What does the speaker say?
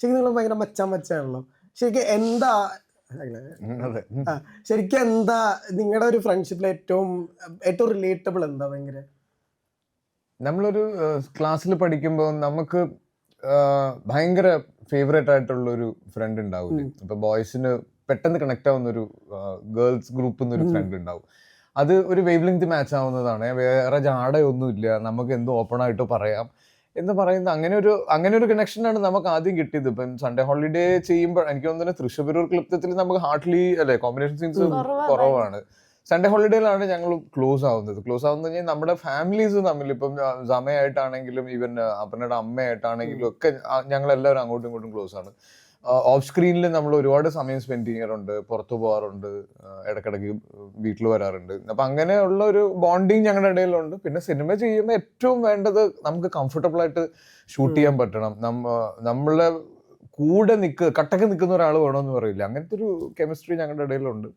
ശരിക്കും നിങ്ങൾ ഭയങ്കര മച്ചാൻ മച്ചാണല്ലോ. ശരിക്കും എന്താ ശരിക്കും എന്താ നിങ്ങളുടെ ഒരു ഫ്രണ്ട്ഷിപ്പിൽ ഏറ്റവും ഏറ്റവും റിലേറ്റബിൾ എന്താ ഭയങ്കര? നമ്മളൊരു ക്ലാസ്സിൽ പഠിക്കുമ്പോൾ നമുക്ക് ഭയങ്കര ഫേവറേറ്റ് ആയിട്ടുള്ള ഒരു ഫ്രണ്ട് ഉണ്ടാവില്ലേ ഇപ്പൊ ബോയ്സിന് പെട്ടെന്ന് കണക്ട് ആവുന്ന ഒരു ഗേൾസ് ഗ്രൂപ്പിൽ നിന്ന് ഒരു ഫ്രണ്ട് ഉണ്ടാവും. അത് ഒരു വേവ് ലെങ്ത് മാച്ച് ആവുന്നതാണ്. വേറെ ജാടയൊന്നുമില്ല. നമുക്ക് എന്തോ ഓപ്പൺ ആയിട്ട് പറയാം. എന്ന് പറയുന്നത് അങ്ങനെ ഒരു അങ്ങനെ ഒരു കണക്ഷനാണ് നമുക്ക് ആദ്യം കിട്ടിയത് ഇപ്പം സൺഡേ ഹോളിഡേ ചെയ്യുമ്പോൾ എനിക്ക് തോന്നുന്നത് തൃശ്ശൂർ ക്ലിപ്തത്തിൽ നമുക്ക് ഹാർഡ്ലി അല്ലെ കോമ്പിനേഷൻ സീൻസ് കുറവാണ്. സൺഡേ ഹോളിഡേയിലാണ് ഞങ്ങൾ ക്ലോസ് ആവുന്നത്. ക്ലോസ് ആവുന്നത് കഴിഞ്ഞാൽ നമ്മുടെ ഫാമിലീസ് തമ്മിൽ ഇപ്പം സമയമായിട്ടാണെങ്കിലും ഈവൻ അപ്പനയുടെ അമ്മയായിട്ടാണെങ്കിലും ഒക്കെ ഞങ്ങൾ എല്ലാവരും അങ്ങോട്ടും ഇങ്ങോട്ടും ക്ലോസ് ആണ്. ഓഫ് സ്ക്രീനിൽ നമ്മൾ ഒരുപാട് സമയം സ്പെൻഡ് ചെയ്യാറുണ്ട്. പുറത്തു പോകാറുണ്ട് ഇടക്കിടയ്ക്ക് വീട്ടിൽ വരാറുണ്ട്. അപ്പം അങ്ങനെയുള്ള ഒരു ബോണ്ടിങ് ഞങ്ങളുടെ ഇടയിലുണ്ട്. പിന്നെ സിനിമ ചെയ്യുമ്പോൾ ഏറ്റവും വേണ്ടത് നമുക്ക് കംഫർട്ടബിൾ ആയിട്ട് ഷൂട്ട് ചെയ്യാൻ പറ്റണം. നമ്മ നമ്മളെ കൂടെ നിൽക്കുക കട്ടക്ക് നിൽക്കുന്ന ഒരാൾ വേണമെന്ന് പറയില്ല. അങ്ങനത്തെ ഒരു കെമിസ്ട്രി ഞങ്ങളുടെ ഇടയിലുണ്ട്.